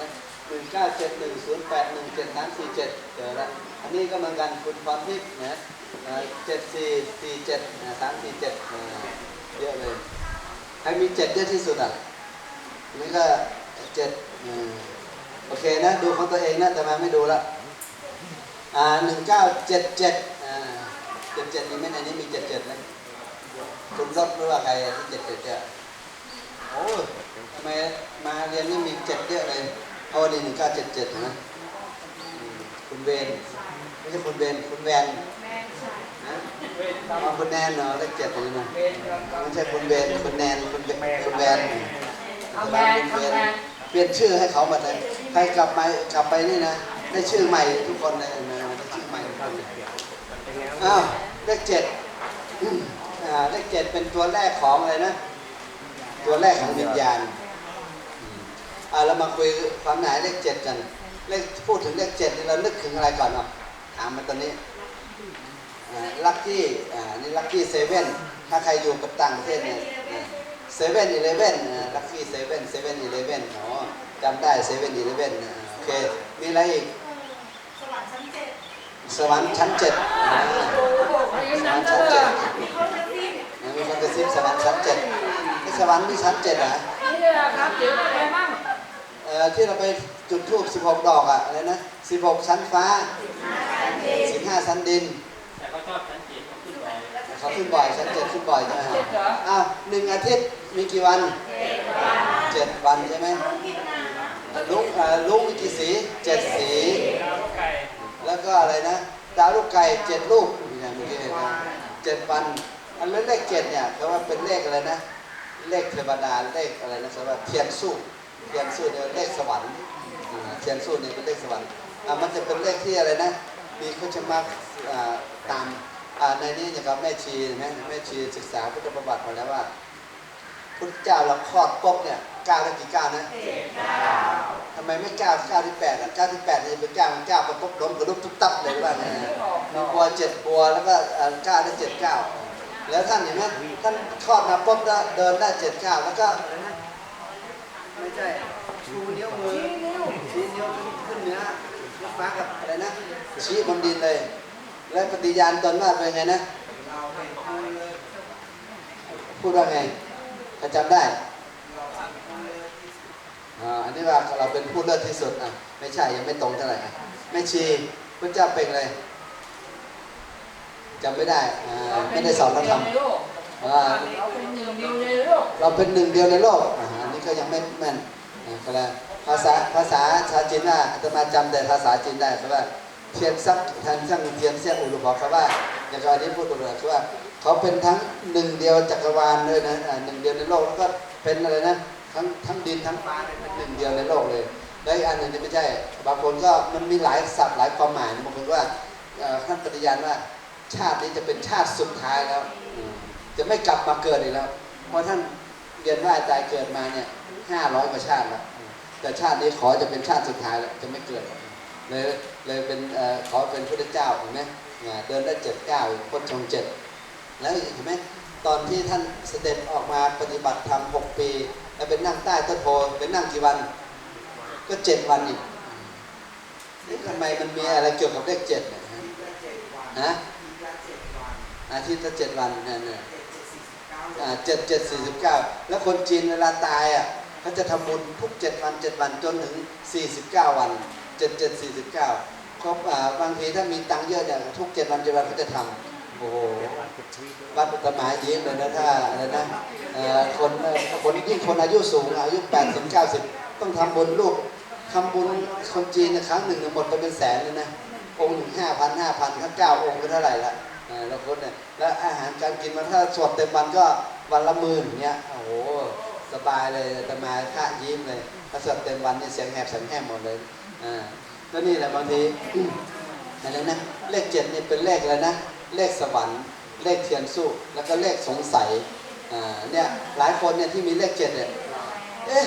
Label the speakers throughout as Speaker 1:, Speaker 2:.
Speaker 1: นะหนึ่งเก้าเจ็ดหนึ่งศูนย์แปดหนึ่งเจ็ดสามสี่เจ็ดเจอแล้วอันนี้ก็เหมือนกันคุณพรทิพย์นะเจ็ดสี่สี่เจ็ดสามสี่เจ็ดเยอะเลยใครมีเจ็ดเยอะที่สุดอะนี่ก็เจ็ดโอเคนะ ดูของตัวเองนะแต่มาไม่ดูละอ่าหนึ่งเก้าเจ็ดเจ็ดอ่าเจ็ดเจ็ดนี่ไม่ในนี้มีเจ็ดเจ็ดนะคุณรถหรือว่าใครที่เจ็ดเจ็ดเจ็ด โอ้ยทำไมมาเรียนนี่มีเจ็ดเยอะเลยเอาดีหนึ่งเก้าเจ็ดเจ็ดนะอืมคุณเวนไม่ใช่คุณเวนคุณแวนนะเอาคุณแนนเนาะเลขเจ็ดเลยนะไม่ใช่คุณเบนคุณแนนคุณเบนคุณแบน
Speaker 2: เอาแบนเอาแบน
Speaker 1: เปลี่ยนชื่อให้เขาหมดเลยใครกลับมากลับไปนี่นะได้ชื่อใหม่ทุกคนเลยนะได้ชื่อใหม่ทุกคนเลยอ้าวเลขเจ็ดอืมอ่าเลขเจ็ดเป็นตัวแรกของอะไรนะ ตัวแรกของวิญญาณอืมอ่าเรามาคุยความหมายเลขเจ็ดกัน เลขพูดถึงเลขเจ็ดนี่เรานึกถึงอะไรก่อนเนาะถามมาตอนนี้ลัคกี้อ่านี่ลัคกี้เซเว่นถ้าใครอยู่กับต่างประเทศเนี่ยเซเว่นอีเลเว่นลัคกี้เซเว่นเซเว่นอีเลเว่นอ๋อจำได้เซเว่นอีเลเว่นโอเค มีอะไรอีก
Speaker 3: สวรรค์ชั้นเจ็ด
Speaker 1: สวรรค์ชั้นเจ็ดอ่า
Speaker 2: โอ้โหเขายัง
Speaker 1: สวร
Speaker 2: นั่
Speaker 1: รงค์
Speaker 2: เด้
Speaker 1: ชั้นเจ็ด
Speaker 2: อ
Speaker 3: มีเขาทั้งสิ้น
Speaker 1: มีคนกระซิบสวรรค์ชั้นเจ็ดที่ สวรรค์ที่ชั้นเจ็ดเหรอ
Speaker 2: นี่แหละครับเดี๋ยวอะไรบ้าง
Speaker 1: เอ่อที่เราไปจุดธูป16ดอกอะอะไรนะ16ชั้นฟ้า15ชั้นดิน
Speaker 4: แต่เขาชอบชั้นเจ็ดเขาขึ้นไป
Speaker 1: เขาขึ้นบ่อยชั้นเจ็ดขึ้นบ่อยใช่ไหม
Speaker 2: เจ็ดเหรอ
Speaker 1: อ้าวหนึ่งอาทิตย์มีกี่วันเจ็ดวันใช่ไหม
Speaker 3: ต้องกินน้ำ
Speaker 1: ลุงเอ่อลุงมีกี่สีเจ็ดสี
Speaker 4: แล้วไก่
Speaker 1: แล้วก็อะไรนะดาวลูกไก่เจ็ดลูกอย่างเมื่อกี้เห็นไหมเจ็ดวันอันนั้นเลขเจ็ดเนี่ยเขาว่าเป็นเลขอะไรนะ เลขเทวดาเลขอะไรนะเขาว่าเทียนสู้เทียนสู้เนี่ยเลขสวรรค์เทียนสู้เนี่ยเป็นเลขสวรรค์อ่ามันจะเป็นเลขที่อะไรนะ มีเขาจะมาตามอ่าในนี้นะครับแม่ชีเห็นไหมแม่ชีศึกษาพุทธประวัติมาแล้วว่าพุทธเจ้าเราคลอดปุ๊บเนี่ยก้าวได้กี่ก้าวนะทำไมไม่ก้าวก้าวที่แปดอะก้าวที่แปดนี่เป็นก้าวมันก้าวไปปุ๊บล้มกระลุกทุบตับเลยว่าไงนะมีบัวเจ็ดบัวแล้วก็ก้าวได้เจ็ดก้าว แล้วท่านเห็นไหมท่านคลอดมาปุ๊บแล้วเดินได้เจ็ดก้าวแล้วก็อะไรนะไม่ใช่ชูนิ้วมือชี้นิ้วชี้นิ้วขึ้นเหนือขึ้นฟ้ากับอะไรนะชี้บนดินเลย แล้วปฏิญาณตนว่าเป็นไงนะพูดว่าไงถ้าจำได้อ่าอันนี้ว่าเราเป็นผู้เลิศที่สุดอะ ไม่ใช่ยังไม่ตรงเท่าไหร่อะแม่ชีพระเจ้าเป็นอะไร จำไม่ได้อ่าไม่ได้สอนพระธรรมอ่า
Speaker 2: เราเป็นหนึ่งเดียวในโลก
Speaker 1: เราเป็นหนึ่งเดียวในโลกอ่าอันนี้ก็ยังไม่แม่นอ่าก็แล้วภาษาภาษาชาจีนว่าอาตมาจำแต่ภาษาจีนได้เพราะว่าเทียนซักทันช่างเทียนเสี้ยอุลุบอกเขาว่าอย่างที่อันนี้พูดตรงๆคือว่าเขาเป็นทั้งหนึ่งเดียวจักรวาลเลยนะอ่าหนึ่งเดียวในโลกแล้วก็เป็นอะไรนะทั้งทั้งดินทั้งฟ้าเนี่ยเป็นหนึ่งเดียวในโลกเลยและอีกอันหนึ่งนี่ไม่ใช่ บางคนก็มันมีหลายศัพท์หลายความหมายนะบางคนว่าเอ่อท่านปฏิญาณว่า ชาตินี้จะเป็นชาติสุดท้ายแล้ว จะไม่กลับมาเกิดอีกแล้ว เพราะท่านเรียนว่าตายเกิดมาเนี่ยห้าร้อยกว่าชาติแล้ว แต่ชาตินี้ขอจะเป็นชาติสุดท้ายแล้วจะไม่เกิดเลยเลยเป็นอขอเป็นพระเจ้าเห็นไหมเดินได้เจ็ดเก้าพ้นชงเจ็ดแล้วเห็นไหมตอนที่ท่านเสด็จออกมาปฏิบัติธรรมหกปี แล้วเป็นนั่งใต้ต้นโพเป็นนั่งกี่วัน ก็เจ็ดวันอีกนี่ทำไมมันมีอะไรเกี่ยวกับเลขเจ็ดนี่ยฮะ อาทิตย์ละเจ็ดวันนั่นน่ะอ่าเจ็ดเจ็ดสี่สิบเก้าแล้วคนจีนเวลาตายอะเขาจะทำบุญทุกเจ็ดวันเจ็ดวันจนถึงสี่สิบเก้าวันเจ็ดเจ็ดสี่สิบเก้าเขาอ่าบางทีถ้ามีตังค์เยอะเนี่ยทุกเจ็ดวันเจ็ดวันเขาจะทำโอ้โหวัดอุตมายยิ้มเลยนะถ้าอะไรนะเอ่อคนเอ่อคนยิ่งคนอายุสูงอายุ80 90ต้องทำบุญลูกทำบุญคนจีนเนยครั้งหนึ่งเนี่ยหมดไปเป็นแสนเลยนะองค์หนึ่งห้าพันห้าพันถ้าเก้าองค์ก็เท่าไหร่ละ เออแล้วคนเนี่ยแล้วอาหารการกินมันถ้าสดเต็มวันก็วันละหมื่นเงี้ยโอ้โหสบายเลยแต่มาค่ายิ้มเลยถ้าสดเต็มวันนี่เสียงแหบเสียงแหบหมดเลยอ่าก็นี่แหละบางทีอะไรนะเลขเจ็ดนี่เป็นเลขอะไรนะ เลขสวรรค์เลขเทียนสู้แล้วก็เลขสงสัยอ่าเนี่ยหลายคนเนี่ยที่มีเลขเจ็ดเนี่ยเอ๊ะ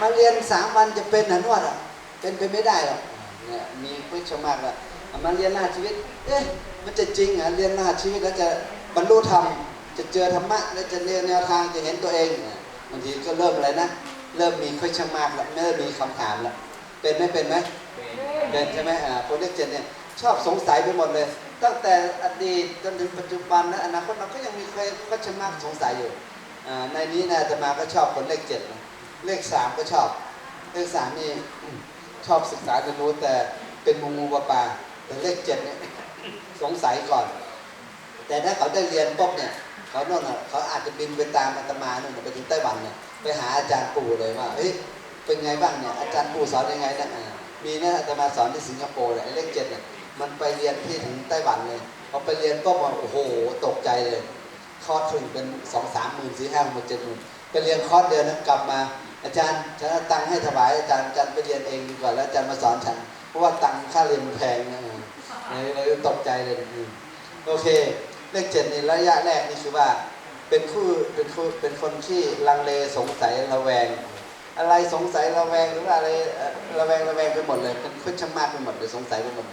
Speaker 1: มาเรียนสามวันจะเป็นหนวดอะเป็นไปไม่ได้หรอกเนี่ยมีวิชามากละมาเรียนรหัสชีวิต เอ๊ะ มันจะจริงเหรอเรียนรหัสชีวิตแล้วจะบรรลุธรรมจะเจอธรรมะแล้วจะเรียนแนวทางจะเห็นตัวเองบางทีก็เริ่มอะไรนะเริ่มมีค่อยชมากแล้วเริ่มมีคำถามแล้วเป็นไหมเป็นไหมเป็นใช่ไหมอ่าคนเลขเจ็ดเนี่ยชอบสงสัยไปหมดเลย ตั้งแต่อดีตจนถึงปัจจุบันและอนาคตเราก็ยังมีใครก็ชะมากสงสัยอยู่อ่าในนี้นะอามาก็ชอบคนเลขเจ็ดนะเลขสามก็ชอบ เลขสามนี่ชอบศึกษาเรียนรู้แต่เป็นงูงูปลาปลาแต่เลขเจ็ดเนี่ย สงสัยก่อน แต่ถ้าเขาได้เรียนปุ๊บเนี่ยเขาโน่นเขาอาจจะบินไปตามอาตมาโน่นน่ะไปถึงไต้หวันเนี่ยไปหาอาจารย์ปู่เลยว่าเฮ้ยเป็นไงบ้างเนี่ยอาจารย์ปู่สอนยังไงนะอ่ามีนะอาตมาสอนที่สิงคโปร์เนี่ยเลขเจ็ดเนี่ยมันไปเรียนที่ถึงไต้หวันเลยพอไปเรียนปุ๊บว่าโอ้โหตกใจเลย คอร์สถึงเป็นสองสามหมื่นสี่ห้าหมื่นเจ็ดหมื่นไปเรียนคอร์สเดือนนั้นกลับมา อาจารย์ฉันตังค์ให้ถวายอาจารย์อาจารย์ไปเรียนเองดีกว่าแล้วอาจารย์มาสอนฉันเพราะว่าตังค่าเรียนมันแพงนะ เออเลยเลยตกใจเลยอืมโอเค เลขเจ็ดในระยะแรกนี่คือว่า เป็นคู่เป็นคู่เป็นคนที่ลังเลสงสัยระแวง อะไรสงสัยระแวงหรือว่าอะไรระแวงระแวงไปหมดเลยเป็นขึ้นชะมากไปหมดเลยสงสัยไปหมด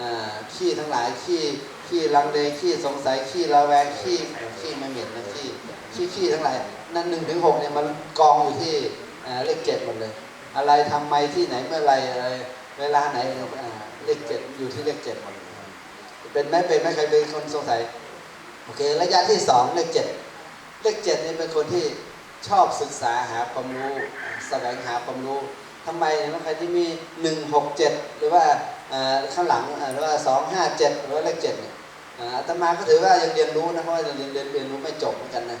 Speaker 1: อ่าขี้ทั้งหลายขี้ขี้ลังเลขี้สงสัยขี้ระแวงขี้ขี้ไม่เหม็นนะขี้ขี้ขี้ทั้งหลายนั่นหนึ่งถึงหกเนี่ยมันกองอยู่ที่เลขเจ็ดหมดเลย อะไรทำไมที่ไหนเมื่อไรอะไรเวลาไหนเลขเจ็ดอยู่ที่เลขเจ็ดหมด เป็นไหมเป็นไหมใครเป็นคนสงสัยโอเค ระยะที่สองเลขเจ็ดเลขเจ็ดนี่เป็นคนที่ชอบศึกษาหาความรู้แสวงหาความรู้ทำไมบางใครที่มี1 6 7หกเจ็ดหรือว่าข้างหลังหรือว่า2 5 7หรือว่าเลข7เนี่ยอ่าอาตมาก็ถือว่ายังเรียนรู้นะเพราะว่ายังเรียนเรียนเรียนรู้ไม่จบเหมือนกันนะ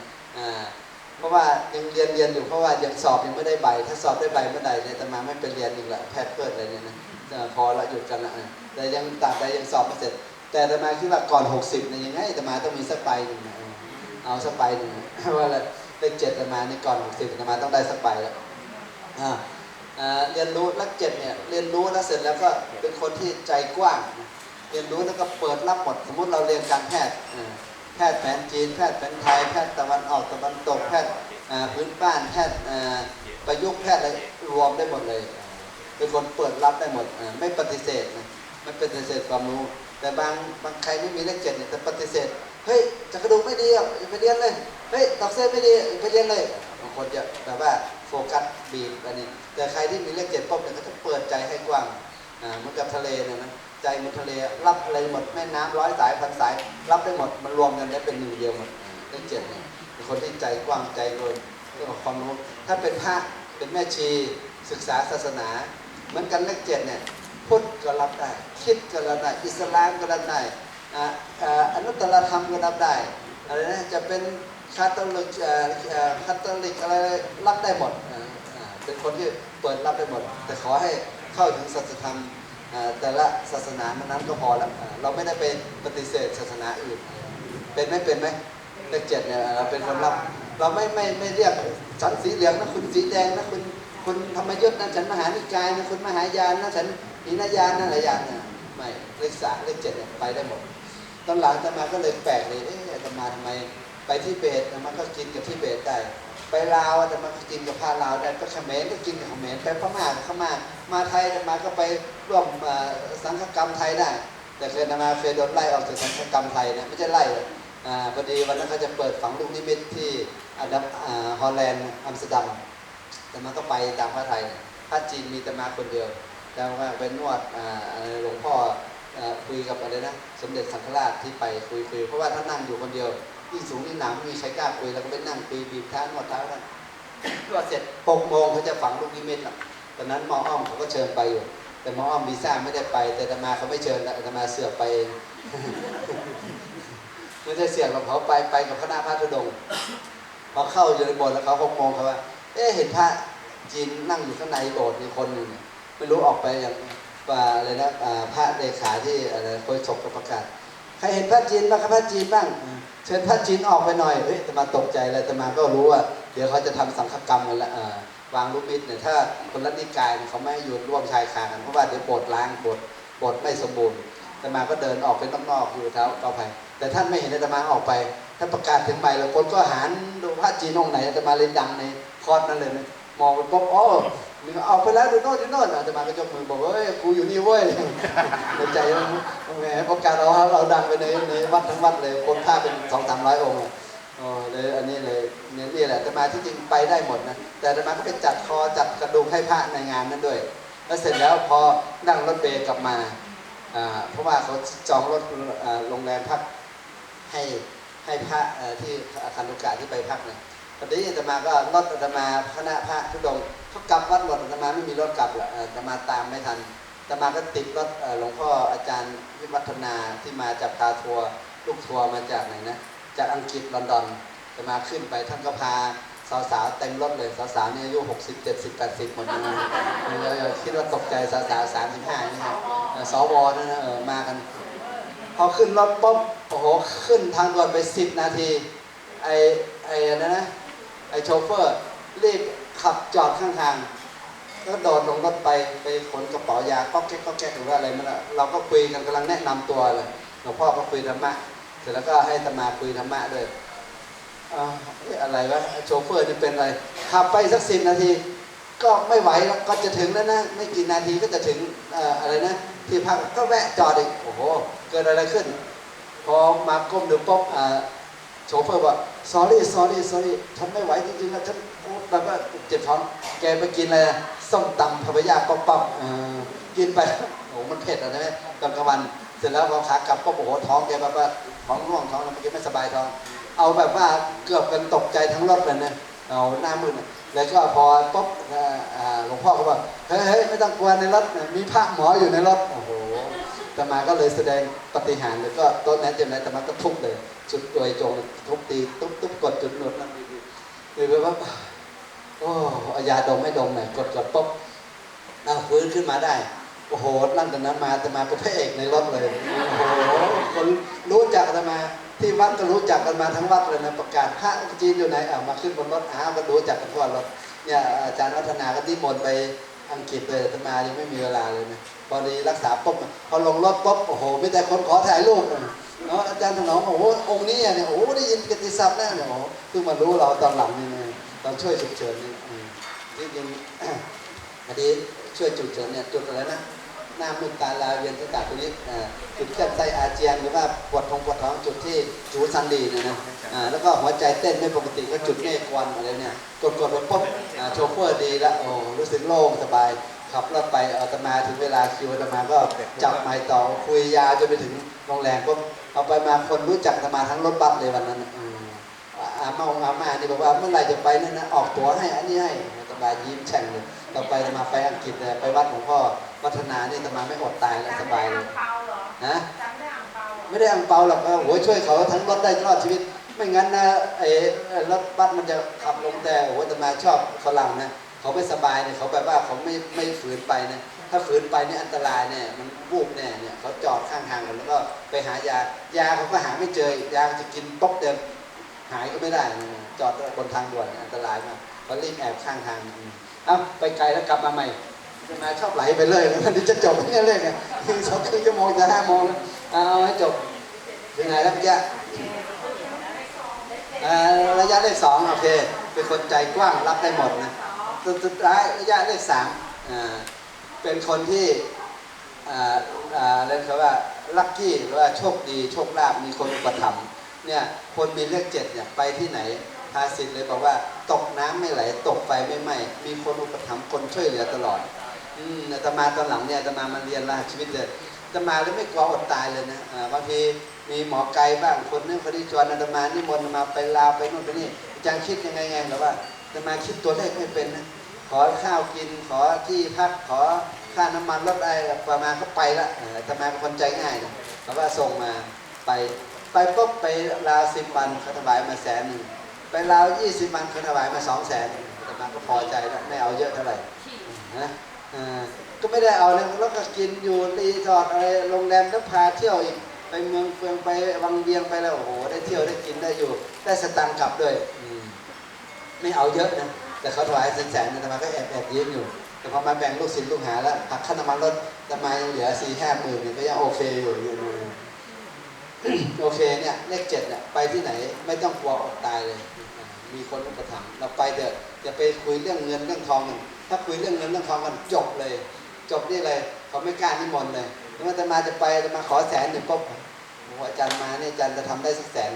Speaker 1: เพราะว่ายังเรียนเรียนอยู่เพราะว่ายังสอบยังไม่ได้ใบ ถ้าสอบได้ใบเมื่อใดเนี่ยอาตมาไม่ไปเรียนอีกละแพทย์เพิดอะไรเนี่ยนะพอละหยุดกันละแต่ยังตราบใดยังสอบไม่เสร็จ แต่อาตมาคิดว่าก่อน 60เนี่ยยังไงอาตมาต้องมีสักใบหนึ่งนะเอาสักใบหนึ่งว่าอะไรเลขเจ็ดอาตมาในก่อนหกสิบอาตมาต้องได้สักใบแล้วอ่าเรียนรู้ลักเจ็ดเนี่ยเรียนรู้แล้วเสร็จแล้วก็เป็นคนที่ใจกว้าง เรียนรู้แล้วก็เปิดรับหมดสมมติเราเรียนการแพทย์แพทย์แผนจีนแพทย์แผนไทยแพทย์ตะวันออกตะวันตกแพทย์พื้นบ้านแพทย์ประยุกต์แพทย์อะไรรวมได้หมดเลย เป็นคนเปิดรับได้หมดไม่ปฏิเสธไม่ปฏิเสธความรู้ แต่บางบางใครไม่มีเลขเจ็ดเนี่ยแต่ปฏิเสธ เฮ้ยจักระดูกไม่ดีอะอย่าไปเรียนเลย เฮ้ยตอกเส้นไม่ดีอย่าไปเรียนเลยบางคนจะแบบว่าโฟกัสบีบอันนี้ แต่ใครที่มีเลขเจ็ดปุ๊บเนี่ยก็จะเปิดใจให้กว้างอ่าเหมือนกับทะเลเนี่ยนะใจมันทะเลรับอะไรหมดแม่น้ำร้อยสายพันสาย รับได้หมดมันรวมกันได้เป็นหนึ่งเดียวหมดเลขเจ็ดเนี่ยเป็นคนที่ใจกว้างใจรวยเรื่องของความรู้ถ้าเป็นพระเป็นแม่ชีศึกษาศาสนา เหมือนกันเลขเจ็ดเนี่ย พุทธก็รับได้คิดก็รับได้อิสลามก็รับได้อานุตตรธรรมก็รับได้อะไรนะจะเป็นคาทอลิกคาทอลิกอะไรรับได้หมดเป็นคนที่เปิดรับได้หมด แต่ขอให้เข้าถึงศาสนธรรมอ่าแต่ละศาสนานั้นก็พอแล้วเราไม่ได้ไปปฏิเสธศาสนาอื่น เป็นไหมเป็นไหมเลขเจ็ดเนี่ยเราเป็นคนรับเราไม่ไม่ไม่เรียกฉันสีเหลืองนะคุณสีแดงนะคุณคุณธรรมยุทธ์นะฉันมหานิกายนะคุณมหายานนะฉัน หินายานนะอะไรยานเนี่ยไม่เลขสามเลขเจ็ดเนี่ยไปได้หมดตอนหลังอาตมาก็เลยแปลกเลยเอ๊ะอาตมาทำไมไปที่เบตอาตมาก็กินกับที่เบตได้ไปลาวอาตมาก็กินกับพาลาวได้ไปเขมรก็กินกับเขมรไปพม่าก็พม่ามาไทยอาตมาก็ไปร่วมสังฆกรรมไทยได้ แต่เคยอาตมาเคยโดนไล่ออกจากสังฆกรรมไทยนะไม่ใช่ไล่อ่าพอดีวันนั้นเขาจะเปิดฝังลูกนิมิตที่อันดับฮอลแลนด์อัมสเตอร์ดัมแต่มันก็ไปตามพระไทยเนี่ยพระจีนมีแต่มาคนเดียว แต่ว่าไปนวดอะไรหลวงพ่อคุยกับอะไรนะสมเด็จสังฆราชที่ไปคุยคุยเพราะว่าถ้านั่งอยู่คนเดียวยิ่งสูงยิ่งหนาไม่มีใครกล้าคุยแล้วก็ไปนั่งคุยบีบเท้านวดเท้ากันก็เสร็จหกโมงเขาจะฝังลูกนิมิตตอนนั้นหมออ้อมเขาก็เชิญไปอยู่ แต่หมออ้อมวีซ่าไม่ได้ไป แต่อาตมาเขาไม่เชิญอาตมาเสือกไปเองไม่ใช่เสือกหรอกเขาไปไปกับคณะพระธุดงค์พอเข้าอยู่ในโบสถ์แล้วเขาหกโมงเขาว่าเอ๊ะเห็นพระจีนนั่งอยู่ข้างในโบสถ์มีคนหนึ่งเนี่ย ไม่รู้ออกไปอย่างว่าอะไรนะอ่าพระเลขาที่อะไรโคยศกประกาศใครเห็นพระจีนบ้างครับพระจีนบ้างเชิญพระจีนออกไปหน่อยเฮ้ยแต่มาตกใจเลยแต่มาก็รู้ว่า เดี๋ยวเขาจะทำสังฆกรรมกันละวางลูกบิดเนี่ยถ้าคนรันิกายเขาไม่ให้อยู่ร่วมชายคากันเพราะว่าเดี๋ยวโบสถ์ล้างโบสถ์โบสถ์ไม่สมบูรณ์แต่มาก็เดินออกไปนอกๆอยู่เท้าเกาภัยแต่ท่านไม่เห็นอาตมาออกไปท่านประกาศถึงใหม่แล้วคนก็หันดูพระจีนองไหนอาตมาเลยดังในคอร์สนั้นเลยนะมองไปปุ๊บอ๋อ นี่ก็เอาไปแล้วดูโน่นดูโน่นอาตมาก็ยกมือบอกว่าเฮ้ยกูอยู่นี่เว้ยในใจมันแหมโอกาสเราเราดังไปในในวัดทั้งวัดเลยคนผ้าเป็นสองสามร้อยองค์อ๋อเลยอันนี้เลยเนี่ยนี่แหละอาตมาที่จริงไปได้หมดนะแต่อาตมาก็ไปจัดคอจัดกระดูกให้พระในงานนั้นด้วย แล้วเสร็จแล้วพอนั่งรถเมล์กลับมาอ่าเพราะว่าเขาจองรถโรงแรมพักให้ให้พระที่อาคารลูกกาที่ไปพักเนี่ย ตอนนี้อาตมาก็รถอาตมาคณะพระทุดงเขากลับวัดหมดอาตมาไม่มีรถกลับละอาตมาตามไม่ทันอาตมาก็ติดรถหลวงพ่ออาจารย์วิวัฒนาที่มาจากพาทัวร์ลูกทัวร์มาจากไหนนะจากอังกฤษลอนดอนอาตมาขึ้นไปท่านก็พาสาวๆเต็มรถเลยสาวๆเนี่ยอายุหกสิบเจ็ดสิบแปดสิบหมดเลยเราอย่าคิดว่าตกใจสาวๆสามสิบห้านี่ครับสวนั่นนะเออมากัน พอขึ้นรถปุ๊บโอ้โหขึ้นทางด่วนไปสิบนาที ไอไอนั่นนะ อโชเฟอร์รีบขับจอดข้างทางก็โดดลงรถไปไปขนกระเป๋ายาก็แก๊กก็แก๊กหรือว่าอะไรมันอะเราก็คุยกันกำลังแนะนำตัวเลยหลวงพ่อก็คุยธรรมะเสร็จแล้วก็ให้ตมาคุยธรรมะด้วยอ่าเอ๊ะอะไรวะโชเฟอร์นี่เป็นอะไรขับไปสักสิบนาที ก็ไม่ไหวแล้วก็จะถึงแล้วนะไม่กี่นาทีก็จะถึงออะไรนะที่พักก็แวะจอดอีกโอ้โหเกิดอะไรขึ้นพอมาก้มดูปุ๊บอ่าโชเฟอร์บอก sorry sorry sorry ฉันไม่ไหวจริงๆนะฉันโอ้แบบว่าเจ็บท้องแกไปกินอะไรนะส้มตำพะพยาป๊อปป๊อปเออกินไปโอ้โหมันเผ็ดอะใช่ไหมตอนกลางวัน เสร็จแล้วพอขากลับก็โอ้โหท้องแกแบบว่าท้องร่วงท้องแล้วเมื่อกี้ไม่สบายท้อง เอาแบบว่าเกือบกันตกใจทั้งรถเลยนะเอาหน้ามืดน่ะแล้วก็พอปุ๊บอ่าอ่าหลวงพ่อก็บอกเฮ้ยไม่ต้องกลัวในรถมีพระหมออยู่ในรถโอ้โห ตมาก็เลยแสดงปฏิหารแล้วก็โต๊ะนั้นเต็มเลยแต่มาก็ทุบเลย จุดโดยจงทุบตีทุบทุบกดจุดหนุนนั่นดีๆเลยว่าโอ้อายาดมให้ดมหน่อยกดกดปุ๊บอ้าฟื้นขึ้นมาได้โอ้โหนั่งแต่นั้นมาแต่มาเป็นพระเอกในรถเลยโอ้โหคนรู้จักอาตมาที่วัดก็รู้จักกันมาทั้งวัดเลยนะประกาศพระจีนอยู่ไหนเอะมาขึ้นบนรถอ้าวก็รู้จักกันทั่วรถเนี่ยอาจารย์วัฒนาก็ที่มนไป อังกฤษเลยทำมายังไม่มีเวลาเลยนะพอดีรักษาปุ๊บพอลงรถปุ๊บโอ้โหไม่แต่คนขอถ่ายรูปเนาะอาจารย์ถนอมโอ้โหองค์นี้เนี่ยโอ้โหได้ยินกติศัพท์แน่เนี่ยโอ้โหเพิ่งมารู้เราตอนหลังนี่นะตอนช่วยฉุกเฉินนี่อืมที่จริงอันนี้ช่วยฉุดเฉินเนี่ยจุดอะไรนะ หน้ามืดตาลายเวียนศีรษะตรงนี้อ่าจุดเคลื่อนไส้อาเจียนหรือว่าปวดท้องปวดท้องจุดที่จูซันดีเนี่ยนะอ่าแล้วก็หัวใจเต้นไม่ปกติก็จุดเมฆควันอะไรเนี่ยกดกดไปปุ๊บอ่าโชเฟอร์ดีละโอ้รู้สึกโล่งสบายขับรถไปอาตมาถึงเวลาคิวอาตมาก็จับไม้ต่อคุยยาวจนไปถึงโรงแรมปุ๊บเอาไปมาคนรู้จักอาตมาทั้งรถบัสเลยวันนั้นอืมอามาองอามานี่บอกว่าเมื่อไหรจะไปนั่นนะออกตั๋วให้อันนี้ให้อาตมายิ้มแฉ่งเลยต่อไปอาตมาไปอังกฤษเลยไปวัดหลวงพ่อ วัฒนานี่อาตมาไม่อดตายแล้วสบายเลย
Speaker 3: เปาเหรอ
Speaker 1: นะ
Speaker 3: จำได้อ่างเปาเหรอ
Speaker 1: ไม่ได้อังเปาหรอกโอ้โหช่วยเขาทั้งรถได้รอดชีวิต ไม่งั้นนะไอ้ไอ้รถบัสมันจะขับลงแต่โอ้โหแต่มาชอบฝรั่งนะเขาไม่สบายเนี่ยเขาแบบว่าเขาไม่ไม่ฝืนไปนะถ้าฝืนไปเนี่ยอันตรายเนี่ยมันวูบแน่เนี่ยเขาจอดข้างทางกันแล้วก็ไปหายายาเขาก็หาไม่เจออีกยาจะกินป๊อกเดียวหายก็ไม่ได้นะจอดบนทางด่วนเนี่ยอันตรายมากเขารีบแอบข้างทางอืมเอ้าไปไกลแล้วกลับมาใหม่ จะมาชอบไหลไปเรื่อยเลยมันจะจบเนี่ยเลยเนี่ยสองครึ่งชั่วโมงจะห้าโมงเอาให้จบยังไงแล้วเมื่อกี้อ่าระยะเลขสองโอเคเป็นคนใจกว้างรับได้หมดนะสุดท้ายระยะเลขสามอ่าเป็นคนที่อ่าอ่าเรียกเขาว่าลัคกี้หรือว่าโชคดีโชคลาภมีคนอุปถัมภ์เนี่ยคนมีเลขเจ็ดเนี่ยไปที่ไหนภาษิตเลยบอกว่าตกน้ำไม่ไหลตกไฟไม่ไหม้มีคนอุปถัมภ์คนช่วยเหลือตลอด อืมอาตมาตอนหลังเนี่ยอาตมามาเรียนรหัสชีวิตเลยอาตมาเลยไม่กลัวอดตายเลยนะบางทีมีหมอไกลบ้างคนนึงคนที่ชวนอาตมานิมนมาไปลาวไปนู่นไปนี่อาจารย์คิดยังไงไงแบบว่าอาตมาคิดตัวเลขไม่เป็นนะขอข้าวกินขอที่พักขอค่าน้ำมันรถอะไรประมาณก็ไปละอาตมาเป็นคนใจง่ายนะเพราะว่าส่งมาไปไปปุ๊บไปลาวสิบวันเขาถวายมาแสนหนึ่งไปลาวยี่สิบวันเขาถวายมาสองแสนอาตมาก็พอใจแล้วไม่เอาเยอะเท่าไหร่นะ ก็ไม่ได้เอาเลยแล้วก็กินอยู่รีสอร์ทอะไรโรงแรมแล้วพาเที่ยวอีกไปเมืองเฟืองไปวังเวียงไปแล้วโอ้โหได้เที่ยวได้กินได้อยู่ ได้สตังค์กลับด้วยไม่เอาเยอะนะแต่เขาถวายแสนๆนแต่มาก็แอบแอบยิ้มอยู่ แต่พอมาแบ่งลูกศิษย์ลูกหาแล้วหักค่าน้ำมันรถแต่มายังเหลือสี่ห้าหมื่นเนี่ยก็ยังโอเคอยู่อยู่โอเคเนี่ยเลขเจ็ดเนี่ยไปที่ไหนไม่ต้องกลัวอดตายเลย มีคนอุปถัมภ์เราไปเถอะอย่าไปคุยเรื่องเงินเรื่องทอง ถ้าคุยเรื่องเงินเรื่องทองกันจบเลย จบนี่เลยเขาไม่กล้านิมนต์เลยแล้วอาตมาจะไปอาตมาขอแสนหนึ่งปุ๊บโอ้อาจารย์มาเนี่ยอาจารย์จะทำได้สักแสน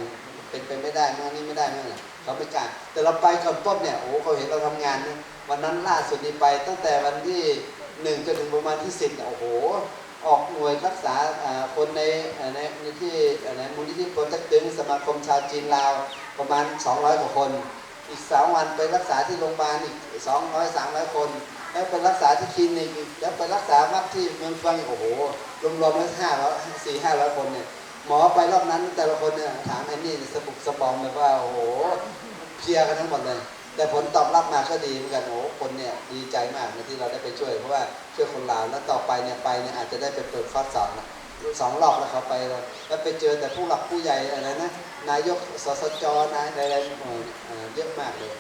Speaker 1: เป็นไปไม่ได้มั้งนี่ไม่ได้มั้งเนี่ยเขาไม่กล้าแต่เราไปก่อนปุ๊บเนี่ยโอ้โหเขาเห็นเราทำงานนะวันนั้นล่าสุดนี้ไปตั้งแต่วันที่หนึ่งจนถึงประมาณที่สิบเนี่ยโอ้โห ออกหน่วยรักษาคนในในที่ในมูลนิธิโปรเจกต์ตึงสมาคมชาวจีนลาวประมาณ 200กว่าคน อีกสามวันไปรักษาที่โรงพยาบาลอีก200 300คน แล้วไปรักษาที่คลินิกอีกแล้วไปรักษาวัดที่เมืองเฟังอีกโอ้โหรวมๆแล้วห้าร้อยสี่ห้าร้อยคนเนี่ยหมอไปรอบนั้นแต่ละคนเนี่ยถามไอ้นี่สะบุกสะบอมเลยว่าโอ้โหเพียกันทั้งหมดเลย แต่ผลตอบรับมาก็ดีเหมือนกันโอ้คนเนี่ยดีใจมากนที่เราได้ไปช่วยเพราะว่าช่วยคนลาวแล้วต่อไปเนี่ยไปเนี่ยอาจจะได้ไปเปิดคอร์สสอนนะ สองรอบแล้วเขาไปแล้วแล้วไปเจอแต่ผู้หลักผู้ใหญ่อะไรนะนายกสสจนายอะไรๆเอ่อเอ่อเยอะมากเลย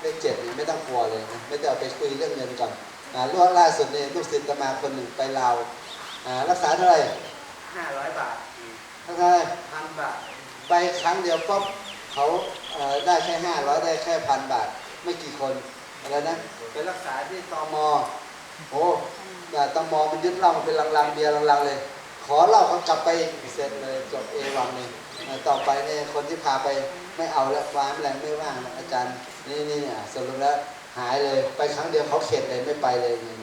Speaker 1: เลขเจ็ดนี่ไม่ต้องกลัวเลยนะไม่ต้องเอาไปคุยเรื่องเงินก่อนอ่าล่วงล่าสุดเนี่ยลูกศิษย์อาตมาคนหนึ่งไปลาวอ่ารักษาเท่าไหร่
Speaker 5: ห้าร้อยบาท
Speaker 1: เท่าไหร่
Speaker 5: พันบาท
Speaker 1: ไปครั้งเดียวปุ๊บเขาเอ่อได้แค่ห้าร้อยได้แค่พันบาท ไม่กี่คนอะไรนะไปรักษาที่ตมโอ้แต่ตมมันยึดเหล้ามันเป็นลังๆเบียร์ลังๆเลย ขอเล้าเขากลับไปเสร็จเลยจบเอวังเลยเอ่อต่อไปเนี่ยคนที่พาไปไม่เอาแล้วฟ้าไม่แรงไม่ว่างอาจารย์ นี่นี่เนี่ยสรุปแล้วหายเลยไปครั้งเดียวเขาเข็ดเลยไม่ไปเลยเนี่ย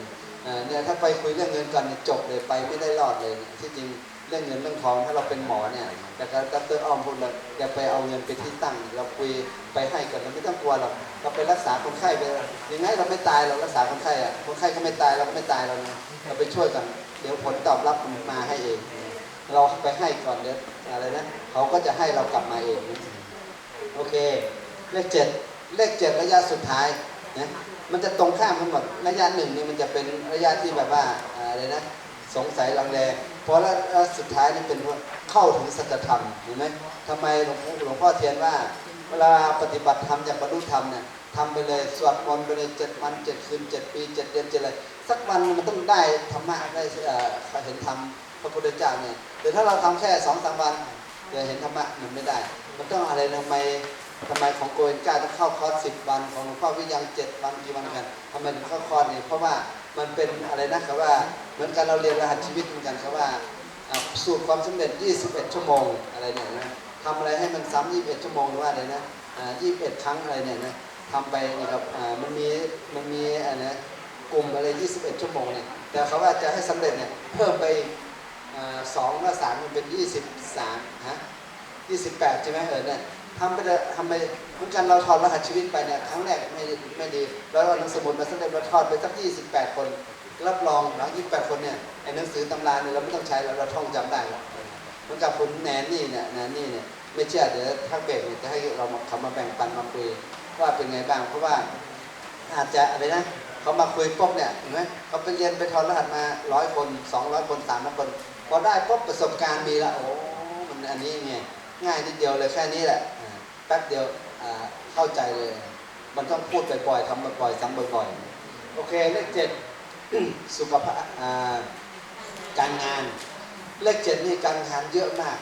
Speaker 1: เนี่ยถ้าไปคุยเรื่องเงินก่อนจบเลยไปไม่ได้รอดเลยเนี่ยที่จริงเรื่องเงินเรื่องทองถ้าเราเป็นหมอเนี่ยแต่ก็ดรอ้อมพูดเลยอย่าไปเอาเงินไปที่ตั้ง เราคุยไปให้ก่อนเราไม่ต้องกลัวหรอกเราไปรักษาคนไข้ไปยังไงเราไม่ตายเรารักษาคนไข้อะคนไข้ก็ไม่ตายเราก็ไม่ตายเรานะเราไปช่วยกัน เดี๋ยวผลตอบรับมันมาให้เอง เราไปให้ก่อนเดี๋ยวอะไรนะเขาก็จะให้เรากลับมาเองโอเค เลขเจ็ดเลขเจ็ดระยะสุดท้ายนะมันจะตรงข้ามกันหมดระยะหนึ่งนี่มันจะเป็นระยะที่แบบว่าอะไรนะสงสัยลังเลพอแล้วสุดท้ายนี่เป็นว่าเข้าถึงสัจธรรมเห็นไหมทำไมหลวงพ่อหลวงพ่อเทียนว่าเวลาปฏิบัติธรรมจากบรรลุธรรมเนี่ยทำไปเลยสวดมนต์ไปเลยเจ็ดวันเจ็ดคืนเจ็ดปีเจ็ดเดือนเจ็ดอะไรสักวันมันต้องได้ธรรมะได้เห็นธรรมพระพุทธเจ้าเนี่ยแต่ถ้าเราทำแค่สองสามวันจะเห็นธรรมะมันไม่ได้ มันต้องอะไรทำไมทำไมของโกเอนก้าต้องเข้าคอร์สสิบวันของหลวงพ่อวิยังเจ็ดวันกี่วันกันทำไมถึงเข้าคอร์สเนี่ยเพราะว่ามันเป็นอะไรนะครับว่าเหมือนกันเราเรียนรหัสชีวิตเหมือนกันครับว่าสูตรความสำเร็จ 21 ชั่วโมงอะไรเนี่ยนะทำอะไรให้มันซ้ำ21 ชั่วโมงหรือว่าอะไรนะอ่า21 ครั้งอะไรเนี่ยนะทำไปนะครับมันมีมันมีอะไรนะ กลุ่มอะไร 21 ชั่วโมงเนี่ย แต่เขาว่าจะให้สำเร็จเนี่ยเพิ่มไปสองและสามมันเป็น 23ฮะ28 ใช่ไหมเออเนี่ยทำไปเลยทำไปเหมือนกันเราถอดรหัสชีวิตไปเนี่ยครั้งแรกไม่ไม่ดี แล้วเราหนังสมุดมาสำเร็จเราถอดไปสัก 28 คนรับรองหลัง28 คนเนี่ยไอ้หนังสือตำราเนี่ยเราไม่ต้องใช้แล้วเราท่องจำได้แล้วเหมือนกับคุณแนนนี่เนี่ยแนนนี่เนี่ยไม่เชื่อเดี๋ยวถ้าเบรกเนี่ยจะให้เรามาเขามาแบ่งปันมาคุยว่าเป็นไงบ้างเพราะว่าอาจจะอะไรนะ เขามาคุยปุ๊บเนี่ยเห็นไหมเขาไปเรียนไปถอดรหัสมาร้อยคน200คน300คนพอได้ปุ๊บประสบการณ์มีล้วโอ้มันอันนี้ไงง่ายนิดเดียวเลยแค่นี้แหละแป๊บเดียวเข้าใจเลย มันต้องพูดบ่อยๆทำบ่อยๆซ้ำบ่อยๆโอเคเลขเจ็ดสุขภาพการงานเลขเจ็ดนี่การงานเยอะมาก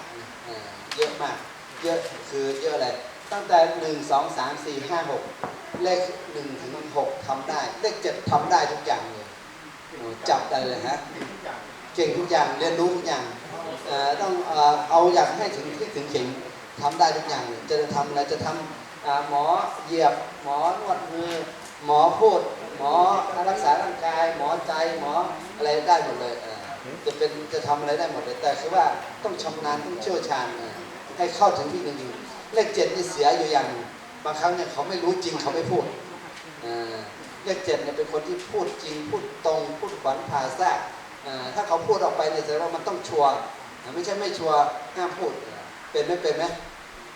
Speaker 1: เยอะมาก เยอะคือเยอะอะไร ตั้งแต่หนึ่งสองสามสี่ห้าหกเลขหนึ่งถึงหกทำได้ เลขเจ็ดทำได้ทุกอย่างเลยจับได้เลยฮะเก่งทุกอย่างเรียนรู้ทุกอย่างต้องเอาอยากให้ถึงที่ถึงเข่งทำได้ทุกอย่าง จะทำอะไรจะทำอ่าหมอเหยียบ หมอนวดมือ หมอพูด หมอรักษาร่างกาย หมอใจหมออะไรได้หมดเลยจะเป็นจะทำอะไรได้หมดเลยแต่คือว่าต้องชำนาญต้องเชี่ยวชาญให้เข้าถึงที่หนึ่ง เลขเจ็ดนี่เสียอยู่อย่างบางครั้งเนี่ยเขาไม่รู้จริงเขาไม่พูดเอ่อเลขเจ็ดเนี่ยเป็นคนที่พูดจริง พูดตรง พูดขวัญผ่าแทรกอ่าถ้าเขาพูดออกไปเนี่ยแสดงว่ามันต้องชัวร์ไม่ใช่ไม่ชัวร์ห้ามพูดเป็นไหม่เป็นไหม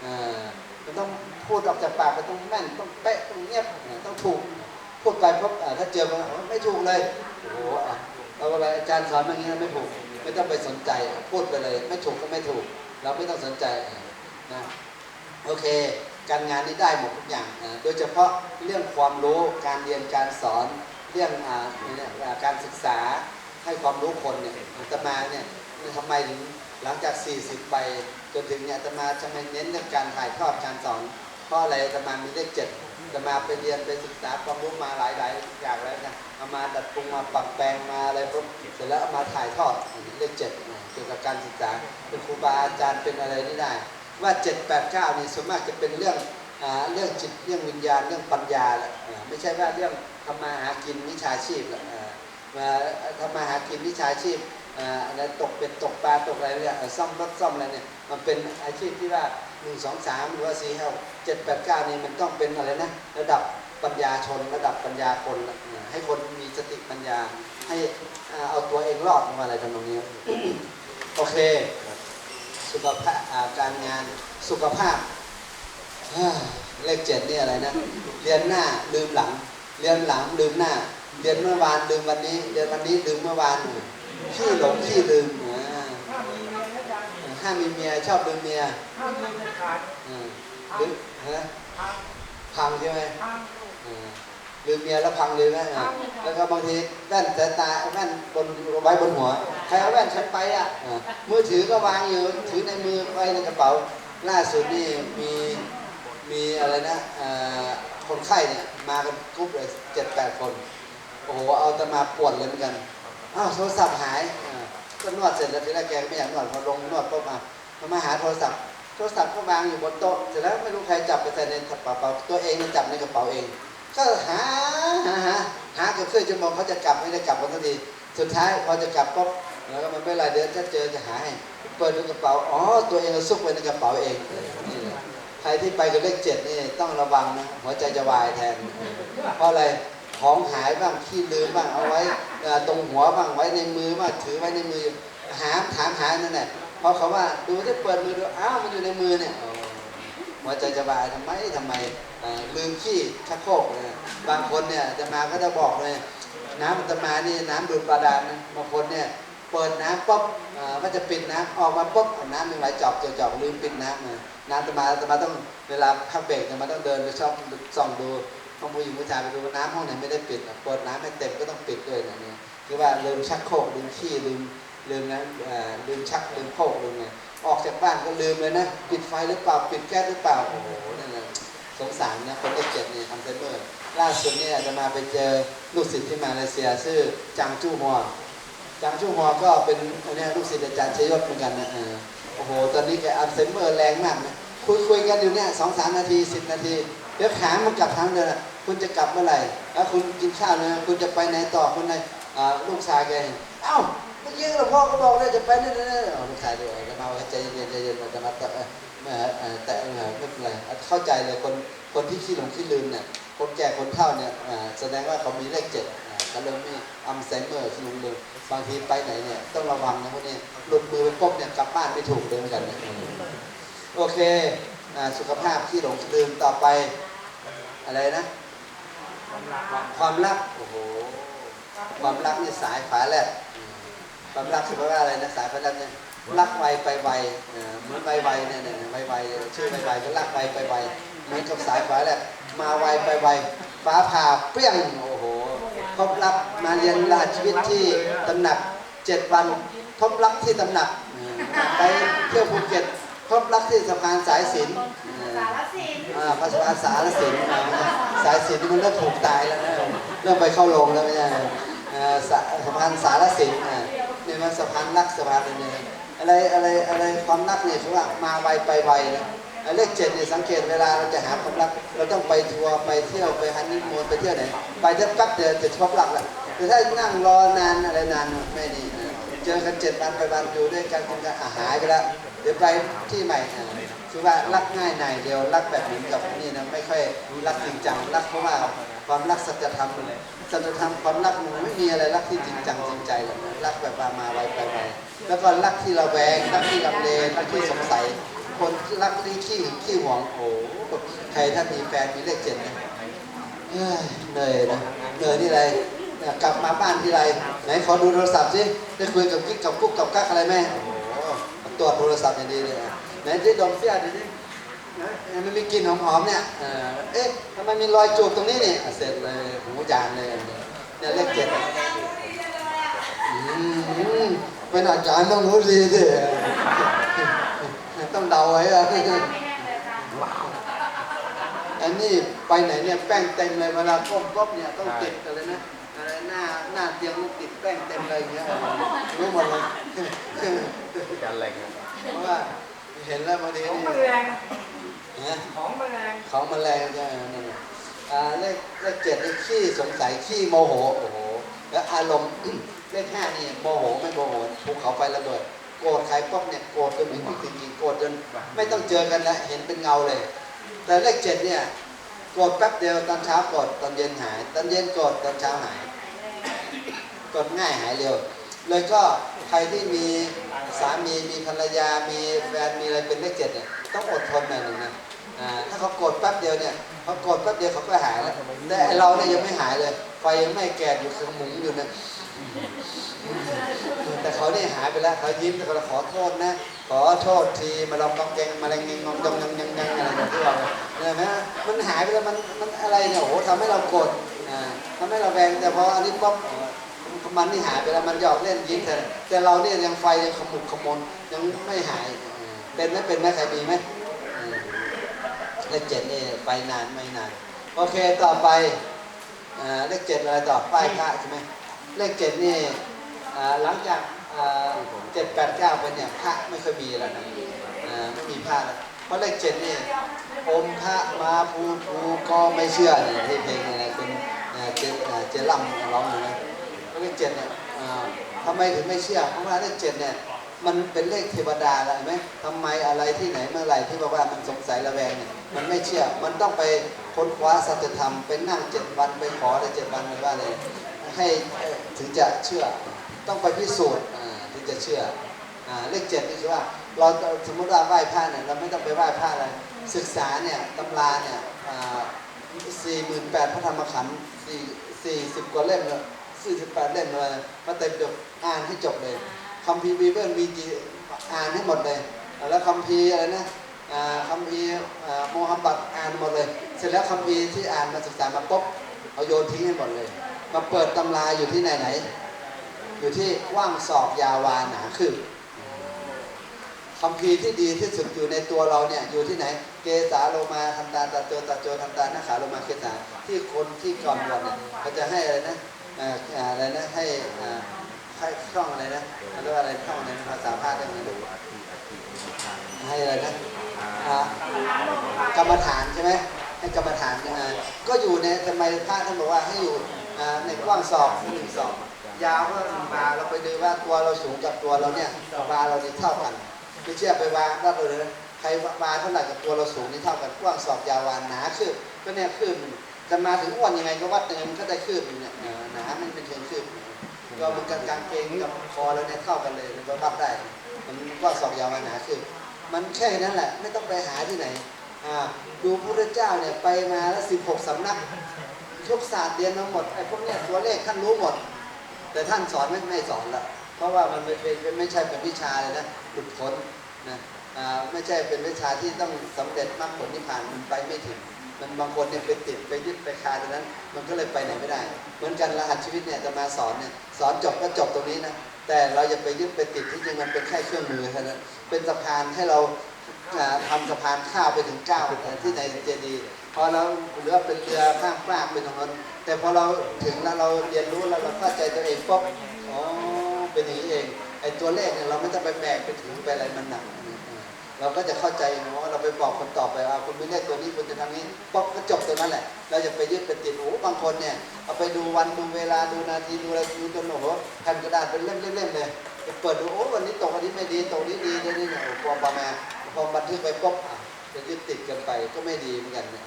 Speaker 1: อ่ามันต้องพูดออกจากปากมันต้องแม่นต้องเป๊ะต้องเงียบต้องถูกพูดไปเพราะถ้าเจอมันไม่ถูกเลยโอ้โหเราอะไรอาจารย์สอนอย่างนี้นไม่ถูก ไม่ต้องไปสนใจ พูดไปเลย ไม่ถูกก็ไม่ถูก เราไม่ต้องสนใจนะ โอเค การงานนี้ได้หมดทุกอย่างโดยเฉพาะเรื่องความรู้การเรียนการสอนเรื่องอ่าการศึกษาให้ความรู้คนเนี่ยอาตมาเนี่ยทำไมถึงหลังจาก 40 ไปจนถึงเนี่ยอาตมาจะไมเน้นเรื่องการถ่ายทอดการสอนเพราะอะไรอาตมามีเลขเจ็ดอาตมาไปเรียนไปศึกษาความรู้มาหลายหลายๆอย่างแล้วนะเอามาดัดปรุงมาปรับแปลงมาอะไรปุ๊บเสร็จแล้วเอามาถ่ายทอดเลขเจ็ดเกี่ยวกับการศึกษาเป็นครูบาอาจารย์เป็นอะไรนี่ได้ ว่าเจ็ดแปดเก้านี่ส่วนมากจะเป็นเรื่องอเรื่องจิตเรื่องวิญญาณเรื่องปัญญาแหละไม่ใช่ว่าเรื่องทำมาหากินวิชาชีพแหละมาทำมาหากินวิชาชีพออะไรตกเป็ดตกปลาตกอะไรเนี่ยเอ่อซ่อมรถซ่อมอะไรเนี่ยมันเป็นอาชีพที่ว่าหนึ่งสองสามหรือว่าสี่ห้าเจ็ดแปดเก้านี่มันต้องเป็นอะไรนะระดับปัญญาชนระดับปัญญาคนให้คนมีสติปัญญาให้เอาตัวเองรอดมาอะไรทำนองนี้โอเค สุขภาพอ่าการงานสุขภาพอ่าเลขเจ็ดนี่อะไรนะ เรียนหน้าลืมหลัง เรียนหลังลืมหน้า เรียนเมื่อวานลืมวันนี้ เรียนวันนี้ลืมเมื่อวานขี้หลงขี้ลืมอ่า
Speaker 2: ถ้ามีเมียนะจ๊ะ
Speaker 1: ห้ามมีเมียชอบลืมเมีย
Speaker 2: ถ้ามีเมียขาด
Speaker 1: อ่าลืมฮะ
Speaker 2: ทาง
Speaker 1: พังใช่ไหม
Speaker 2: ทาง
Speaker 1: อ่า ลืมเมียแล้วพังเลยไหมอ่าแล้วก็บางทีแว่นสายตาแว่นบนไว้บนหัว ใครเอาแว่นฉันไปอะอ่ามือถือก็วางอยู่ถือในมือไว้ในกระเป๋า ล่าสุดนี่มีมีอะไรนะอ่าคนไข้เนี่ยมากันกรุ๊ปเลยเจ็ดแปดคน โอ้โหเอาแต่มาปวดเลยเหมือนกันอ้าวโทรศัพท์หายอ่าก็นวดเสร็จแล้วทีแรกแกไม่อยากนวดพอลงนวดปุ๊บมามามาหาโทรศัพท์โทรศัพท์ก็วางอยู่บนโต๊ะเสร็จแล้วไม่รู้ใครจับไปใส่ในกระเป๋าตัวเองมันจับในกระเป๋าเอง ก็หาหาหาหาเกือบครึ่งชั่วโมงเขาจะกลับไม่ได้กลับวันทีสุดท้ายพอจะกลับปุ๊บแล้วก็มันไม่เป็นไรเดี๋ยวถ้าเจอจะหาให้เปิดดูกระเป๋าอ๋อตัวเองเอาซุกไว้ในกระเป๋าเองนี่แหละใครที่ไปกับเลขเจ็ดนี่ต้องระวังนะหัวใจจะวายแทน เพราะอะไรของหายบ้างขี้ลืมบ้างเอาไว้ตรงหัวบ้างไว้ในมือบ้างถือไว้ในมือหาถามหานั่นแหละเพราะเขาว่าดูที่เปิดมือดูอ้าวมันอยู่ในมือเนี่ยหัวใจจะวายทำไมทำไม ลืมขี้ชักโครกเนี่ยบางคนเนี่ยจะมาก็จะบอกเลย น้ำมันจะมานี่น้ำดูดบาดาลนะบางคนเนี่ยเปิดน้ำปุ๊บมันจะปิดน้ำออกมาปุ๊บน้ำมันไหลจอบจอบจอบลืมปิดน้ำนะน้ำจะมาจะมาต้องเวลาพักเบรกเนี่ยมันต้องเดินไปชอบส่องดูห้องผู้หญิงผู้ชายไปดูน้ำห้องไหนไม่ได้ปิดเปิดน้ำให้เต็มก็ต้องปิดด้วยนะเนี่ยคือว่าลืมชักโครกลืมขี้ลืมลืมนะเอ่อลืมชักลืมโครกลืมไงออกจากบ้านก็ลืมเลยนะปิดไฟหรือเปล่าปิดแก๊สหรือเปล่าโอ้โหนั่นแหละ สงสารนะคนเลขเจ็ดเนี่ยอัลไซเมอร์ ล่าสุดเนี่ยจะมาไปเจอลูกศิษย์ที่มาเลเซียชื่อจางจู้ฮวจางจู้ฮวก็เป็นอันเนี้ยลูกศิษย์อาจารย์ชยศเหมือนกันนะเออโอ้โห ตอนนี้แกอัลไซเมอร์แรงมากนะคุยคุยกันอยู่เนี่ยสองสามนาทีสิบนาที เดี๋ยวขามันกลับทางเดินอะคุณจะกลับเมื่อไหร่แล้วคุณกินข้าวนะคุณจะไปไหนต่อคุณในลูกชายแกเห็นเอ้าเมื่อกี้หลวงพ่อก็บอกเลยจะไปนี่นี่นี่เอาลูกชายด้วยจะมาว่าใจเย็นใจเย็นมันจะมา แต่เออไม่เออแต่เออไม่เป็นไรเข้าใจเลยคนคนที่ขี้หลงขี้ลืมเนี่ยคนแก่คนเฒ่าเนี่ยอ่าแสดงว่าเขามีเลขเจ็ดอ่าก็เริ่มมีอัลไซเมอร์ที่ลุงลืมบางทีไปไหนเนี่ยต้องระวังนะพวกนี้หลุดมือไปปุ๊บเนี่ยกลับบ้านไม่ถูกเลยเหมือนกันนะโอเคอ่าสุขภาพที่หลงลืมต่อไปอะไรนะ
Speaker 2: ความรัก
Speaker 1: ความรักโอ้โหความรักนี่สายฝาแลบอืมความรักคือแปลว่าอะไรนะสายฝาแลบเนี่ย รักไวไปไวเอ่อเหมือนไวไวเนี่ยเนี่ยไวไวชื่อไวไวก็รักไวไปไวเหมือนกับสายฝาแลบมาไวไปไวฟ้าผ่าเปรี้ยงโอ้โหพบรักมาเรียนราชชีวิตที่ตำหนักเจ็ดวันพบรักที่ตำหนักเออไปเที่ยวภูเก็ตพบรักที่สะพานสายสิญจนเออ
Speaker 3: สารสิน
Speaker 1: อ่าภาษาสารสินอ่าสายสินมันเริ่มถูกตายแล้วนะเริ่มไปเข้าโรงแล้วไม่ใช่อ่าสะสะพานสารสินอ่าเนี่ยมันสะพานรักสะพานอะไรเนี่ย อะไรอะไรอะไรความรักเนี่ยถือว่ามาไวไปไวนะเลขเจ็ดเนี่ยสังเกตเวลาเราจะหาความรัก เราต้องไปทัวร์ไปเที่ยวไปฮันนีมูนไปเที่ยวไหนไปแค่แป๊บเดียวจะพบรักแหละแต่ถ้านั่งรอนานอะไรนานไม่ดีนะ เจอกันเจ็ดวันไปวันอยู่ด้วยกันกินกันอาหายไปแล้วเดี๋ยวไปที่ใหม่คือว่ารักง่ายในเดียวรักแบบเหมือนกับนี่นะไม่ค่อยรักจริงจังรักเพราะว่าความรักสัจธรรมสัจธรรมความรักมันไม่มีอะไรรักที่จริงจังจริงใจหรอกรักแบบมามาไวไปไวแล้วก็รักที่ระแวงรักที่ลังเลรักที่สงสัย คนรักที่ขี้ขี้หวงโอ้ใครถ้ามีแฟนมีเลขเจ็ดนะเอ้ยเหนื่อยนะเหนื่อยที่ไร กลับมาบ้านที่ไรไหนขอดูโทรศัพท์สิได้คุยกับกิ๊กกับกุ๊กกับกักอะไรไหมโอ้โหตรวจโทรศัพท์อย่างดีเลยอะไหนที่ดมเสี้ยดิดินะมันมีกลิ่นหอมๆเนี่ยเออเอ๊ะทำไมมีรอยจูบตรงนี้นี่อะเสร็จเลยหูจานเลยเนี่ยเลขเจ็ดอะอืมเป็นอาจารย์ต้องรู้ดีดิต้องเดาไว้อะ
Speaker 3: ไม่แห้งเลยค่ะ
Speaker 1: อันนี้ไปไหนเนี่ยแป้งเต็มเลยเวลาก้มป๊บเนี่ยต้องติดอะไรนะ อะไรหน้าหน้าเตียงลูกติดแป้งเต็มเลยอย่างเงี้ยรู้หมดเลย
Speaker 5: การแรงครับ
Speaker 1: เพราะว่าเห็นแล้วบางที
Speaker 2: ของ
Speaker 1: นี่
Speaker 2: แมลง
Speaker 1: นะ
Speaker 2: ของแมลง
Speaker 1: ของแมลงใช่ไหมนั่นน่ะอ่าเลขเลขเจ็ดนี่ขี้สงสัยขี้โมโหโอ้โหแล้วอารมณ์เลขห้านี่โมโหไม่โมโหภูเขาไฟระเบิดโกรธใครป๊บเนี่ยโกรธจนถึงจริงๆโกรธจนไม่ต้องเจอกันแล้วเห็นเป็นเงาเลย แต่เลขเจ็ดเนี่ยโกรธแป๊บเดียวตอนเช้าโกรธตอนเย็นหาย ตอนเย็นโกรธตอนเช้าหายโกรธง่ายหายเร็ว เลยก็ใครที่มีสามีมีภรรยา มีแฟน มีอะไรเป็นเลขเจ็ดเนี่ยต้องอดทนหน่อยหนึ่งนะอ่าถ้าเขาโกรธแป๊บเดียวเนี่ยเขาโกรธแป๊บเดียวเขาก็หายแล้วแต่เราเนี่ยยังไม่หายเลย ไฟยังไม่แก่อยู่คือหมุนอยู่นะแต่เขาเนี่ยหายไปแล้วเขายิ้มแต่เขาขอโทษนะ ขอโทษทีมาลองกองแกงมาแรงเงงงงยองยังยังยังอะไรแบบที่เราเนี่ยนะมันหายไปแล้วมันมันอะไรเนี่ยโอ้โหทำให้เราโกรธอ่าทำให้เราแรงแต่พออันนี้ป๊อป มันนี่หายไปแล้วมันหยอกเล่นยิ้มแต่แต่เราเนี่ยยังไฟยังขมุกขมนยังไม่หาย เป็นไหมเป็นไหมใครมีไหมเลขเจ็ดนี่ไปนานไม่นาน โอเคต่อไปเลขเจ็ดอะไรต่อป้ายพระใช่ไหมเลขเจ็ดนี่หลังจากเจ็ดแปดเก้าเป็นเนี่ยพระไม่ค่อยมีแล้วนะไม่มีพระแล้วเพราะเลขเจ็ดนี่อมพระมาภูภูก็ไม่เชื่อเนี่ยที่เพลงเนี่ยคุณเจเจล่ำร้องอยู่นะ เลขเจ็ดเนี่ยทำไมถึงไม่เชื่อ เพราะว่าเลขเจ็ดเนี่ยมันเป็นเลขเทวดาแล้วเห็นไหมทำไมอะไรที่ไหนเมื่อไหร่ที่บอกว่ามันสงสัยระแวงเนี่ยมันไม่เชื่อ มันต้องไปค้นคว้าสัจธรรมไปนั่งเจ็ดวันไปขออะไรเจ็ดวันหรือว่าอะไรให้ถึงจะเชื่อ ต้องไปพิสูจน์ถึงจะเชื่ออเลขเจ็ดนี่คือว่าเราสมมติว่าไหว้พระเนี่ยเราไม่ต้องไปไหว้พระอะไรศึกษาเนี่ยตำราเนี่ยสี่หมื่นแปดพระธรรมขันธ์สี่สี่สิบกว่าเล่มเลย สี่สิบแปดเล่มเลยมาเต็มจบอ่านให้จบเลยคัมภีร์บีเบิลวีจีอ่านให้หมดเลย แล้วคัมภีร์อะไรนะอ่าคัมภีร์อ่าโมฮัมหมัดอ่านหมดเลย เสร็จแล้วคัมภีร์ที่อ่านมาศึกษามาปุ๊บเอาโยนทิ้งให้หมดเลย มาเปิดตำราอยู่ที่ไหนไหน อยู่ที่กว้างศอกยาวาหนาคือคำพีร์ที่ดีที่สุดอยู่ในตัวเราเนี่ยอยู่ที่ไหน เกสาโลมาทันตาตาโจตาโจทันตานาขาโลมาเกสาที่คนที่ก่อนบวชเนี่ยเขาจะให้อะไรนะเอะไรนะให้ให้ช่องอะไรนะเรียกว่าอะไรช่องอะไรภาษาพาคได้ไหมให้อะไรนะกรรมฐานใช่ไหมให้กรรมฐานใช่ไหมก็อยู่ในทำไมพระท่านบอกว่าให้อยู่ในกว้างศอกหนึ่งศอกยาวก็บาเราไปดูว่าตัวเราสูงกับตัวเราเนี่ยบาเรานี่เท่ากันไม่เชื่อไปวางได้เลยนะใครบาเท่าไหร่กับตัวเราสูงนี่เท่ากันกว้างศอกยาววานหนาคืบก็เนี่ยคืบ หนึ่งจะมาถึงอ้วนยังไงก็วัดยังไงมันก็ได้คืบหนึ่งเนี่ยหนามันเป็นเชิงคืบก็มันกันกางเกงกับคอเราเนี่ยเท่ากันเลยมันก็วัดได้ มันกว้างศอกยาววานหนาคืบมันแค่นั้นแหละ ไม่ต้องไปหาที่ไหนอ่าดูพระพุทธเจ้าเนี่ยไปมาแล้วสิบหกสำนักทุกศาสตร์เรียนมาหมดไอ้พวกเนี่ยตัวเลขท่านรู้หมด แต่ท่านสอนไม่ไม่สอนละเพราะว่ามันไม่เป็นไม่ใช่เป็นวิชาเลยนะหลุดพ้นนะอ่าไม่ใช่เป็นวิชาที่ต้องสำเร็จมรรคผลนิพพานมันไปไม่ถึง มันบางคนเนี่ยไปติดไปยึดไปคาตรงนั้น มันก็เลยไปไหนไม่ได้ เหมือนกันรหัสชีวิตเนี่ยจะมาสอนเนี่ยสอนจบก็จบตรงนี้นะแต่เราอย่าไปยึดไปติดที่จริงมันเป็นแค่เครื่องมือเท่านั้นเป็นสะพานให้เราอ่าทำสะพานข้าวไปถึงเก้าที่ในเจดีย์พอเราเหลือเป็นเรือข้างฟากเป็นตรงนั้นแต่พอเราถึงแล้วเราเรียนรู้แล้วเราเข้าใจตัวเองปุ๊บอ๋อเป็นอย่างนี้เองไอ้ตัวเลขเนี่ยเราไม่ต้องไปแบกไปถือไปอะไรมันหนัก เราก็จะเข้าใจเนาะเราไปบอกคนต่อไปว่าคุณไม่ได้ตัวนี้คุณจะทำนี้ป๊อกก็จบตรงนั้นแหละ เราจะไปยึดไปติดโอ้บางคนเนี่ยเอาไปดูวันดูเวลาดูนาทีดูอะไรดูจนโอ้โหแผ่นกระดาษเป็นเล่มๆเลยไปเปิดดูโอ้วันนี้ตกวันนี้ไม่ดีตกนี้ดีตรงนี้เนี่ยพอประมาณพอบันทึกไปปุ๊บอะจะยึดติดกันไปก็ไม่ดีเหมือนกันนะ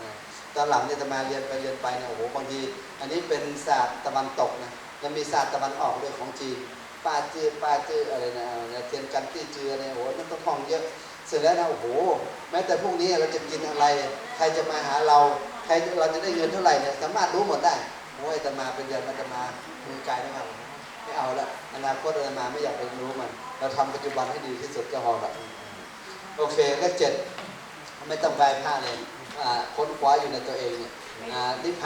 Speaker 1: ตอนหลังเนี่ยจะมาเรียนไปเรียนไปเนี่ยโอ้โหบางทีอันนี้เป็นศาสตร์ตะวันตกนะมันมีศาสตร์ตะวันออกด้วยของจีนป้าจื้อป้าจื้ออะไรนะเนี่ยเทียนกันตี้จื้ออะไรโอ้โหนั่นต้องท่องเยอะ เสร็จแล้วนะโอ้โห แม้แต่พรุ่งนี้เราจะกินอะไร ใครจะมาหาเรา ใครเราจะได้เงินเท่าไหร่เนี่ยสามารถรู้หมดได้โอ้ยแต่มาเป็นเดือนมันจะมามือกายนะครับไม่เอาละอนาคตอาตมาไม่อยากไปรู้มัน เราทำปัจจุบันให้ดีที่สุดก็พอละโอเคเลขเจ็ดไม่ต้องไปผ้าเลยอ่าค้นคว้าอยู่ในตัวเองเนี่ยอ่านิพพาน